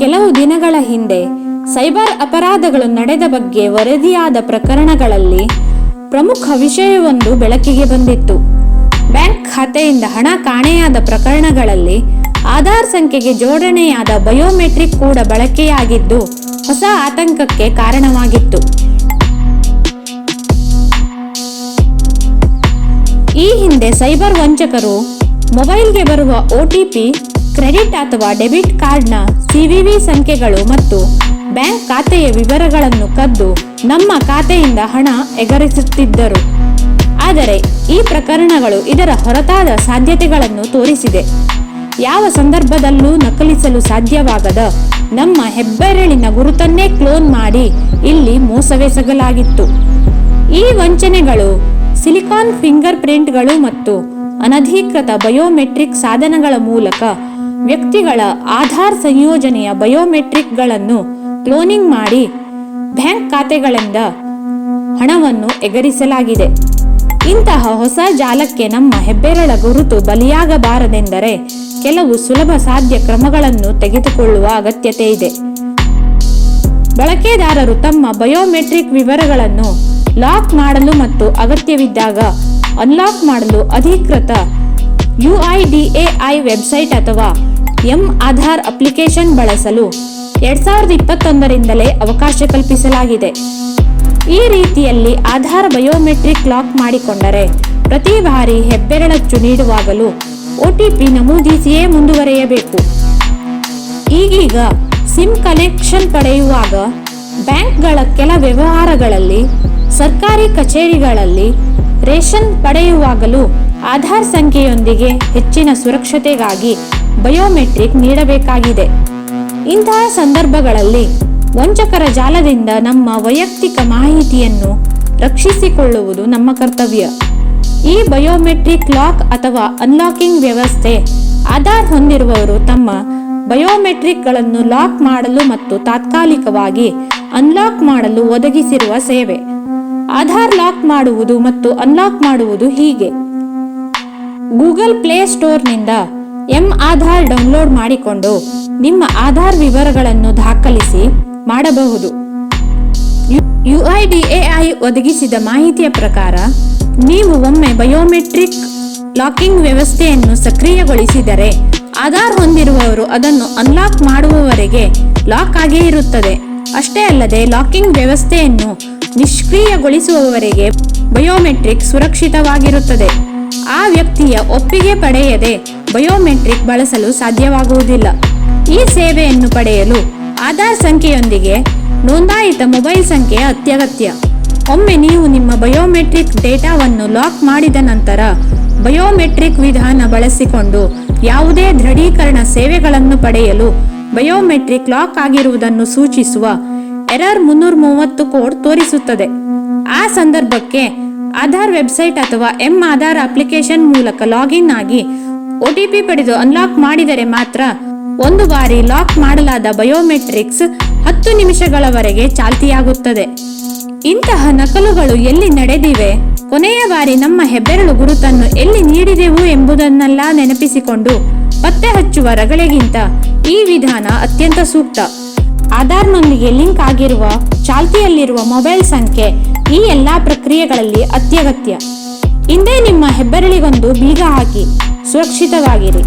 ಕೆಲವು ದಿನಗಳ ಹಿಂದೆ ಸೈಬರ್ ಅಪರಾಧಗಳು ನಡೆದ ಬಗ್ಗೆ ವರದಿಯಾದ ಪ್ರಕರಣಗಳಲ್ಲಿ ಪ್ರಮುಖ ವಿಷಯವೊಂದು ಬೆಳಕಿಗೆ ಬಂದಿತ್ತು. ಬ್ಯಾಂಕ್ ಖಾತೆಯಿಂದ ಹಣ ಕಾಣೆಯಾದ ಪ್ರಕರಣಗಳಲ್ಲಿ ಆಧಾರ್ ಸಂಖ್ಯೆಗೆ ಜೋಡಣೆಯಾದ ಬಯೋಮೆಟ್ರಿಕ್ ಕೂಡ ಬಳಕೆಯಾಗಿದ್ದು ಹೊಸ ಆತಂಕಕ್ಕೆ ಕಾರಣವಾಗಿತ್ತು. ಈ ಹಿಂದೆ ಸೈಬರ್ ವಂಚಕರು ಮೊಬೈಲ್ಗೆ ಬರುವ ಒಟಿಪಿ ಕ್ರೆಡಿಟ್ ಅಥವಾ ಡೆಬಿಟ್ ಕಾರ್ಡ್ನ ಸಿವಿವಿ ಸಂಖ್ಯೆಗಳು ಮತ್ತು ಬ್ಯಾಂಕ್ ಖಾತೆಯ ವಿವರಗಳನ್ನು ಕದ್ದು ನಮ್ಮ ಖಾತೆಯಿಂದ ಹಣ ಎಗರಿಸುತ್ತಿದ್ದರು. ಆದರೆ ಈ ಪ್ರಕರಣಗಳು ಇದರ ಹೊರತಾದ ಸಾಧ್ಯತೆಗಳನ್ನು ತೋರಿಸಿದೆ. ಯಾವ ಸಂದರ್ಭದಲ್ಲೂ ನಕಲಿಸಲು ಸಾಧ್ಯವಾಗದ ನಮ್ಮ ಹೆಬ್ಬೆರಳಿನ ಗುರುತನ್ನೇ ಕ್ಲೋನ್ ಮಾಡಿ ಇಲ್ಲಿ ಮೋಸವೆಸಗಲಾಗಿತ್ತು. ಈ ವಂಚನೆಗಳು ಸಿಲಿಕಾನ್ ಫಿಂಗರ್ ಪ್ರಿಂಟ್ಗಳು ಮತ್ತು ಅನಧಿಕೃತ ಬಯೋಮೆಟ್ರಿಕ್ ಸಾಧನಗಳ ಮೂಲಕ ವ್ಯಕ್ತಿಗಳ ಆಧಾರ್ ಸಂಯೋಜನೆಯ ಬಯೋಮೆಟ್ರಿಕ್ಗಳನ್ನು ಕ್ಲೋನಿಂಗ್ ಮಾಡಿ ಬ್ಯಾಂಕ್ ಖಾತೆಗಳಿಂದ ಹಣವನ್ನು ಎಗರಿಸಲಾಗಿದೆ. ಇಂತಹ ಹೊಸ ಜಾಲಕ್ಕೆ ನಮ್ಮ ಹೆಬ್ಬೆರಳ ಗುರುತು ಬಲಿಯಾಗಬಾರದೆಂದರೆ ಕೆಲವು ಸುಲಭ ಸಾಧ್ಯ ಕ್ರಮಗಳನ್ನು ತೆಗೆದುಕೊಳ್ಳುವ ಅಗತ್ಯತೆ ಇದೆ. ಬಳಕೆದಾರರು ತಮ್ಮ ಬಯೋಮೆಟ್ರಿಕ್ ವಿವರಗಳನ್ನು ಲಾಕ್ ಮಾಡಲು ಮತ್ತು ಅಗತ್ಯವಿದ್ದಾಗ ಅನ್ಲಾಕ್ ಮಾಡಲು ಅಧಿಕೃತ ಯುಐಡಿಎಐ ವೆಬ್ಸೈಟ್ ಅಥವಾ ಎಂ ಆಧಾರ್ ಅಪ್ಲಿಕೇಶನ್ ಬಳಸಲು ಎರಡ್ ಸಾವಿರದ ಇಪ್ಪತ್ತೊಂದರಿಂದಲೇ ಅವಕಾಶ ಕಲ್ಪಿಸಲಾಗಿದೆ. ಈ ರೀತಿಯಲ್ಲಿ ಆಧಾರ್ ಬಯೋಮೆಟ್ರಿಕ್ ಲಾಕ್ ಮಾಡಿಕೊಂಡರೆ ಪ್ರತಿ ಬಾರಿ ಹೆಬ್ಬೆರಳಚ್ಚು ನೀಡುವಾಗಲೂ ಒಟಿಪಿ ನಮೂದಿಸಿಯೇ ಮುಂದುವರೆಯಬೇಕು. ಈಗೀಗ ಸಿಮ್ ಕನೆಕ್ಷನ್ ಪಡೆಯುವಾಗ ಬ್ಯಾಂಕ್ಗಳ ಕೆಲ ವ್ಯವಹಾರಗಳಲ್ಲಿ, ಸರ್ಕಾರಿ ಕಚೇರಿಗಳಲ್ಲಿ ರೇಷನ್ ಪಡೆಯುವಾಗಲೂ ಆಧಾರ್ ಸಂಖ್ಯೆಯೊಂದಿಗೆ ಹೆಚ್ಚಿನ ಸುರಕ್ಷತೆಗಾಗಿ ಬಯೋಮೆಟ್ರಿಕ್ ನೀಡಬೇಕಾಗಿದೆ. ಇಂತಹ ಸಂದರ್ಭಗಳಲ್ಲಿ ವಂಚಕರ ಜಾಲದಿಂದ ನಮ್ಮ ವೈಯಕ್ತಿಕ ಮಾಹಿತಿಯನ್ನು ರಕ್ಷಿಸಿಕೊಳ್ಳುವುದು ನಮ್ಮ ಕರ್ತವ್ಯ. ಈ ಬಯೋಮೆಟ್ರಿಕ್ ಲಾಕ್ ಅಥವಾ ಅನ್ಲಾಕಿಂಗ್ ವ್ಯವಸ್ಥೆ ಆಧಾರ್ ಹೊಂದಿರುವವರು ತಮ್ಮ ಬಯೋಮೆಟ್ರಿಕ್ಗಳನ್ನು ಲಾಕ್ ಮಾಡಲು ಮತ್ತು ತಾತ್ಕಾಲಿಕವಾಗಿ ಅನ್ಲಾಕ್ ಮಾಡಲು ಒದಗಿಸಿರುವ ಸೇವೆ. ಆಧಾರ್ ಲಾಕ್ ಮಾಡುವುದು ಮತ್ತು ಅನ್ಲಾಕ್ ಮಾಡುವುದು ಹೀಗೆ. ಗೂಗಲ್ ಪ್ಲೇ ಸ್ಟೋರ್ನಿಂದ ಎಂ ಆಧಾರ್ ಡೌನ್ಲೋಡ್ ಮಾಡಿಕೊಂಡು ನಿಮ್ಮ ಆಧಾರ್ ವಿವರಗಳನ್ನು ದಾಖಲಿಸಿ ಮಾಡಬಹುದು. ಯುಐಡಿಎಐ ಒದಗಿಸಿದ ಮಾಹಿತಿಯ ಪ್ರಕಾರ, ನೀವು ಒಮ್ಮೆ ಬಯೋಮೆಟ್ರಿಕ್ ಲಾಕಿಂಗ್ ವ್ಯವಸ್ಥೆಯನ್ನು ಸಕ್ರಿಯಗೊಳಿಸಿದರೆ ಆಧಾರ್ ಹೊಂದಿರುವವರು ಅದನ್ನು ಅನ್ಲಾಕ್ ಮಾಡುವವರೆಗೆ ಲಾಕ್ ಆಗೇ ಇರುತ್ತದೆ. ಅಷ್ಟೇ ಅಲ್ಲದೆ ಲಾಕಿಂಗ್ ವ್ಯವಸ್ಥೆಯನ್ನು ನಿಷ್ಕ್ರಿಯಗೊಳಿಸುವವರೆಗೆ ಬಯೋಮೆಟ್ರಿಕ್ ಸುರಕ್ಷಿತವಾಗಿರುತ್ತದೆ. ಆ ವ್ಯಕ್ತಿಯ ಒಪ್ಪಿಗೆ ಪಡೆಯದೆ ಬಯೋಮೆಟ್ರಿಕ್ ಬಳಸಲು ಸಾಧ್ಯವಾಗುವುದಿಲ್ಲ. ಈ ಸೇವೆಯನ್ನು ಪಡೆಯಲು ಆಧಾರ್ ಸಂಖ್ಯೆಯೊಂದಿಗೆ ನೋಂದಾಯಿತ ಮೊಬೈಲ್ ಸಂಖ್ಯೆ ಅತ್ಯಗತ್ಯ. ಒಮ್ಮೆ ನೀವು ನಿಮ್ಮ ಬಯೋಮೆಟ್ರಿಕ್ ಡೇಟಾವನ್ನು ಲಾಕ್ ಮಾಡಿದ ನಂತರ ಬಯೋಮೆಟ್ರಿಕ್ ವಿಧಾನ ಬಳಸಿಕೊಂಡು ಯಾವುದೇ ದೃಢೀಕರಣ ಸೇವೆಗಳನ್ನು ಪಡೆಯಲು ಬಯೋಮೆಟ್ರಿಕ್ ಲಾಕ್ ಆಗಿರುವುದನ್ನು ಸೂಚಿಸುವ ಎರರ್ ಮುನ್ನೂರ ಮೂವತ್ತು ಕೋಡ್ ತೋರಿಸುತ್ತದೆ. ಆ ಸಂದರ್ಭಕ್ಕೆ ಆಧಾರ್ ವೆಬ್ಸೈಟ್ ಅಥವಾ ಎಂ ಆಧಾರ್ ಅಪ್ಲಿಕೇಶನ್ ಮೂಲಕ ಲಾಗಿನ್ ಆಗಿ ಒಟಿಪಿ ಪಡೆದು ಅನ್ಲಾಕ್ ಮಾಡಿದರೆ ಮಾತ್ರ ಒಂದು ಬಾರಿ ಲಾಕ್ ಮಾಡಲಾದ ಬಯೋಮೆಟ್ರಿಕ್ಸ್ ಹತ್ತು ನಿಮಿಷಗಳವರೆಗೆ ಚಾಲ್ತಿಯಾಗುತ್ತದೆ. ಇಂತಹ ನಕಲುಗಳು ಎಲ್ಲಿ ನಡೆದಿವೆ? ಕೊನೆಯ ಬಾರಿ ನಮ್ಮ ಹೆಬ್ಬೆರಳು ಗುರುತನ್ನು ಎಲ್ಲಿ ನೀಡಿದೆವು ಎಂಬುದನ್ನೆಲ್ಲ ನೆನಪಿಸಿಕೊಂಡು ಪತ್ತೆ ಹಚ್ಚುವ ರಗಳೆಗಿಂತ ಈ ವಿಧಾನ ಅತ್ಯಂತ ಸೂಕ್ತ. ಆಧಾರ್ನೊಂದಿಗೆ ಲಿಂಕ್ ಆಗಿರುವ ಚಾಲ್ತಿಯಲ್ಲಿರುವ ಮೊಬೈಲ್ ಸಂಖ್ಯೆ ಈ ಎಲ್ಲಾ ಪ್ರಕ್ರಿಯೆಗಳಲ್ಲಿ ಅತ್ಯಗತ್ಯ. ಇಂದೇ ನಿಮ್ಮ ಹೆಬ್ಬೆರಳಿಗೊಂದು ಬೀಗ ಹಾಕಿ ಸುರಕ್ಷಿತವಾಗಿರಿ.